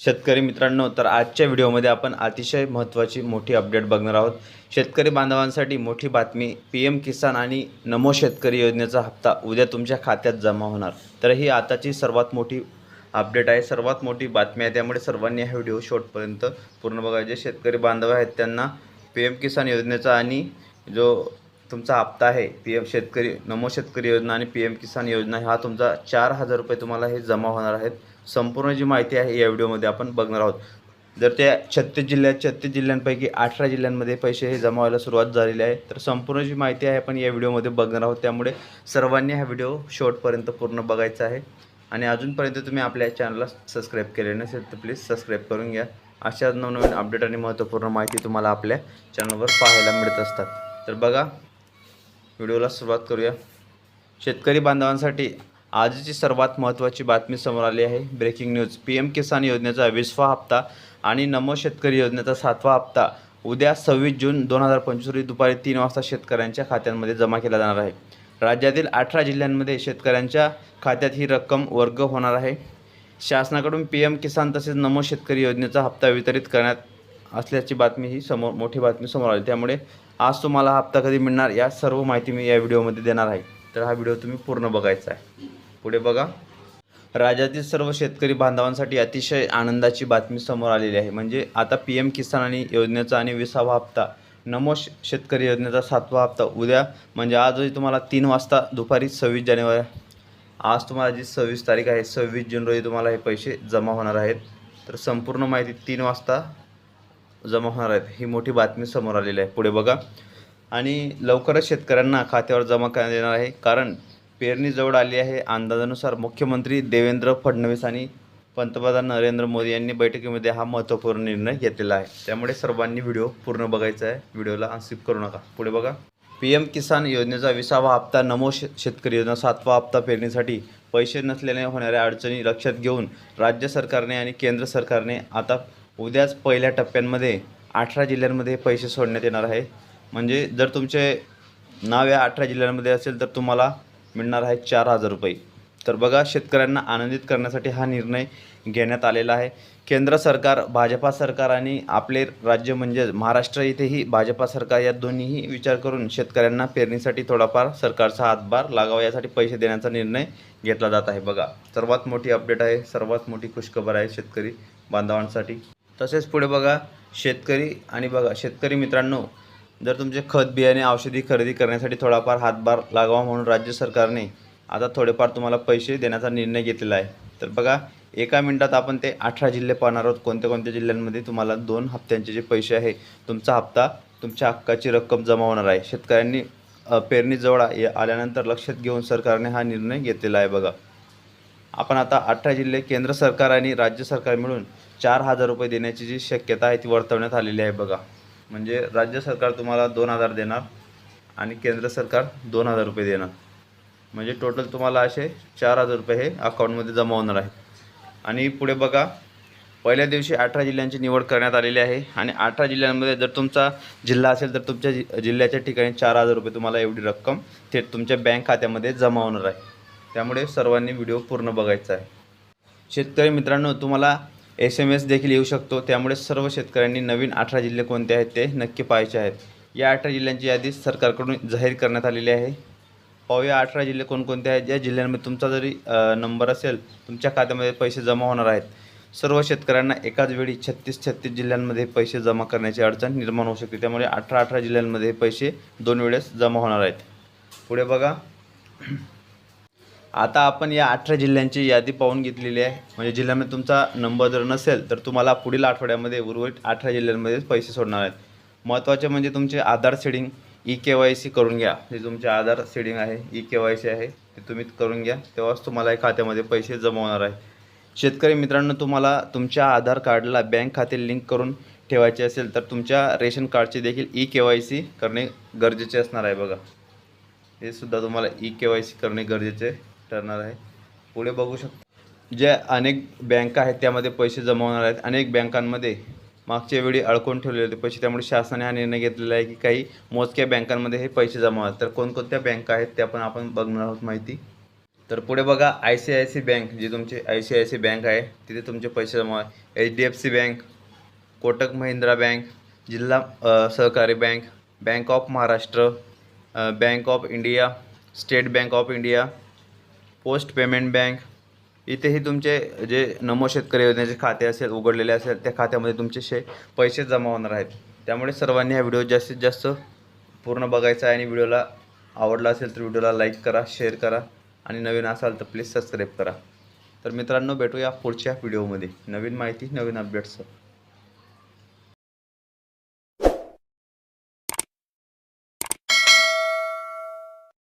शेतकरी मित्रांनो तर आजच्या व्हिडिओमध्ये आपण अतिशय महत्त्वाची मोठी अपडेट बघणार आहोत. शेतकरी बांधवांसाठी मोठी बातमी पी एम किसान आणि नमो शेतकरी योजनेचा हप्ता उद्या तुमच्या खात्यात जमा होणार. तर ही आताची सर्वात मोठी अपडेट आहे. सर्वात मोठी बातमी आहे. त्यामुळे सर्वांनी हा व्हिडिओ शॉर्टपर्यंत पूर्ण बघायचे शेतकरी बांधव आहेत त्यांना पी एम किसान योजनेचा आणि जो तुमचा हप्ता आहे पी एम शेतकरी नमो शेतकरी योजना आणि पी एम किसान योजना हा तुमचा चार हजार रुपये तुम्हाला हे जमा होणार आहेत. संपूर्ण जी माहिती आहे या व्हिडिओमध्ये आपण बघणार आहोत. जर त्या छत्तीस जिल्ह्यात छत्तीस जिल्ह्यांपैकी अठरा जिल्ह्यांमध्ये पैसे हे जमा व्हायला सुरुवात झालेली आहे तर संपूर्ण जी माहिती आहे आपण या व्हिडिओमध्ये बघणार आहोत. त्यामुळे सर्वांनी हा व्हिडिओ शेवटपर्यंत पूर्ण बघायचा आहे. आणि अजूनपर्यंत तुम्ही आपल्या चॅनलला सबस्क्राईब केले नसेल तर प्लीज सबस्क्राईब करून घ्या. अशाच नवनवीन अपडेट आणि महत्त्वपूर्ण माहिती तुम्हाला आपल्या चॅनलवर पाहायला मिळत असतात. तर बघा व्हिडिओला सुरुवात करूया. शेतकरी बांधवांसाठी आजची सर्वात महत्त्वाची बातमी समोर आली आहे. Breaking news. P M Kisan योजनेचा वीसवा हप्ता आणि नमो शेतकरी योजनेचा सातवा हप्ता उद्या सव्वीस जून दोन हजार पंचवीस रोजी दुपारी तीन वाजता शेतकऱ्यांच्या खात्यांमध्ये जमा केला जाणार आहे. राज्यातील अठरा जिल्ह्यांमध्ये शेतकऱ्यांच्या खात्यात ही रक्कम वर्ग होणार आहे. शासनाकडून पी एम किसान तसेच नमो शेतकरी योजनेचा हप्ता वितरित करण्यात असल्याची बातमी ही समोर मोठी बातमी समोर आली. त्यामुळे आज तुम्हाला हा हप्ता कधी मिळणार या सर्व माहिती मी या व्हिडिओमध्ये देणार आहे. तर हा व्हिडिओ तुम्ही पूर्ण बघायचा आहे. पुढे बघा. राज्यातील सर्व शेतकरी बांधवांसाठी अतिशय आनंदाची बातमी समोर आलेली आहे. म्हणजे आता पी एम किसान आणि योजनेचा आणि विसावा हप्ता नमो श- शेतकरी योजनेचा सातवा हप्ता उद्या म्हणजे आजही तुम्हाला तीन वाजता दुपारी सव्वीस जानेवारी आज तुम्हाला जी सव्वीस तारीख आहे सव्वीस जून रोजी तुम्हाला हे पैसे जमा होणार आहेत. तर संपूर्ण माहिती तीन वाजता जमा होणार आहेत ही मोठी बातमी समोर आलेली आहे. पुढे बघा. आणि लवकरच शेतकऱ्यांना खात्यावर जमा करण्यात येणार आहे कारण पेरणी जवळ आली आहे. अंदाजानुसार मुख्यमंत्री देवेंद्र फडणवीस आणि पंतप्रधान नरेंद्र मोदी यांनी बैठकीमध्ये हा महत्त्वपूर्ण निर्णय घेतलेला आहे. त्यामुळे सर्वांनी व्हिडिओ पूर्ण बघायचा आहे. व्हिडिओला अनस्किप करू नका. पुढे बघा. पी एम किसान योजनेचा विसावा हप्ता नमो शे शेतकरी योजना सातवा हप्ता पेरणीसाठी पैसे नसल्याने होणाऱ्या अडचणी लक्षात घेऊन राज्य सरकारने आणि केंद्र सरकारने आता उद्याच पहिल्या टप्प्यांमध्ये अठरा जिल्ह्यांमध्ये पैसे सोडण्यात येणार आहे म्हणजे जर तुमचे नाव या अठरा जिल्ह्यांमध्ये असेल तर तुम्हाला मिळणार आहे चार हजार रुपये. तर बघा शेतकऱ्यांना आनंदित करण्यासाठी हा निर्णय घेण्यात आलेला आहे. केंद्र सरकार भाजपा सरकार आणि आपले राज्य म्हणजे महाराष्ट्र इथेही भाजपा सरकार या दोन्हीही विचार करून शेतकऱ्यांना पेरणीसाठी थोडाफार सरकारचा हातभार लागावा यासाठी पैसे देण्याचा निर्णय घेतला जात आहे. बघा सर्वात मोठी अपडेट आहे सर्वात मोठी खुशखबर आहे शेतकरी बांधवांसाठी. तसेच पुढे बघा शेतकरी आणि बघा शेतकरी मित्रांनो जर तुमचे खत बियाणे औषधी खरेदी करण्यासाठी थोडाफार हातभार लागावा म्हणून राज्य सरकारने आता थोडेफार तुम्हाला पैसे देण्याचा निर्णय घेतलेला आहे. तर बघा एका मिनटात आपण ते अठरा जिल्हे पाहणार आहोत. कोणत्या कोणत्या जिल्ह्यांमध्ये तुम्हाला दोन हप्त्यांचे जे पैसे आहे तुमचा हप्ता तुमच्या हक्काची रक्कम जमा होणार आहे. शेतकऱ्यांनी अ, पेरणी जवळ आल्यानंतर लक्षात घेऊन सरकारने हा निर्णय घेतलेला आहे बघा. आपण आता अठरा जिल्हे केंद्र सरकार आणि राज्य सरकार मिळून चार हजार रुपये देण्याची जी शक्यता आहे ती वर्तवण्यात आलेली आहे बघा. म्हणजे राज्य सरकार तुम्हाला दोन हजार देणार आणि केंद्र सरकार दोन हजार रुपये देणार. म्हणजे टोटल तुम्हाला असे चार हजार रुपये हे अकाउंटमध्ये जमा होणार आहे आणि पुढे बघा पहिल्या दिवशी अठरा जिल्ह्यांची निवड करण्यात आलेली आहे आणि अठरा जिल्ह्यांमध्ये जर तुमचा जिल्हा असेल तर तुमच्या जि जिल्ह्याच्या ठिकाणी चार हजार रुपये तुम्हाला एवढी रक्कम थेट तुमच्या बँक खात्यामध्ये जमा होणार आहे. त्यामुळे सर्वांनी व्हिडिओ पूर्ण बघायचा आहे. शेतकरी मित्रांनो तुम्हाला एस एम एस देखील येऊ शकतो. त्यामुळे सर्व शेतकऱ्यांनी नवीन अठरा जिल्हे कोणते आहेत ते नक्की पाहायचे आहेत. या अठरा जिल्ह्यांची यादी सरकारकडून जाहीर करण्यात आलेली आहे. पाहूया अठरा जिल्हे कोणकोणते आहेत. या जिल्ह्यांमध्ये तुमचा जरी नंबर असेल तुमच्या खात्यामध्ये पैसे जमा होणार आहेत. सर्व शेतकऱ्यांना एकाच वेळी छत्तीस छत्तीस जिल्ह्यांमध्ये पैसे जमा करण्याची अडचण निर्माण होऊ शकते. त्यामुळे अठरा अठरा जिल्ह्यांमध्ये पैसे दोन वेळेस जमा होणार आहेत. पुढे बघा. आता आपण या अठरा जिल्ह्यांची यादी पाहून घेतलेली आहे. म्हणजे जिल्ह्यामध्ये तुमचा नंबर जर नसेल तर तुम्हाला पुढील आठवड्यामध्ये उर्वरित अठरा जिल्ह्यांमध्ये पैसे सोडणार आहेत. महत्त्वाचे म्हणजे तुमचे Aadhaar seeding E K Y C करून घ्या. जे तुमचे आधार सेडिंग आहे ई के वाय सी आहे ते तुम्ही करून घ्या. तेव्हाच तुम्हाला या खात्यामध्ये पैसे जमा होणार आहे शेतकरी मित्रांनो तुम्हाला तुमच्या आधार कार्डला बँक खाते लिंक करून ठेवायचे असेल तर तुमच्या रेशन कार्डची देखील ई के वाय सी करणे गरजेचे असणार आहे बघा. हे सुद्धा तुम्हाला ई के वाय सी करणे गरजेचे ठरणार आहे. पुढे बघू शकता. ज्या अनेक बँका आहेत त्यामध्ये पैसे जमा होणार आहेत. अनेक बँकांमध्ये मागच्या वेळी अडकून ठेवलेले होते. पैसे त्यामुळे शासनाने हा निर्णय घेतलेला आहे की काही मोजक्या बँकांमध्ये हे पैसे जमा होतात तर कोणकोणत्या बँका आहेत त्या पण आपण बघणार आहोत माहिती. तर पुढे बघा I C I C bank जी तुमची I C I C bank आहे तिथे तुमचे पैसे जमा H D F C bank Kotak Mahindra bank जिल्हा सहकारी bank bank of Maharashtra bank of India state bank of India post payment bank इथेही तुमचे जे नमो शेतकरी योजनेचे खाते असेल उघडलेले असेल त्या खात्यामध्ये तुमचे शे पैसे जमा होणार आहेत. त्यामुळे सर्वांनी हा व्हिडिओ जास्तीत जास्त पूर्ण बघायचा आहे आणि व्हिडिओला आवडला असेल तर व्हिडिओला लाईक करा शेअर करा आणि नवीन असाल तर प्लीज सबस्क्राईब करा. तर मित्रांनो भेटूया पुढच्या व्हिडिओमध्ये. नवीन माहिती नवीन अपडेट्स.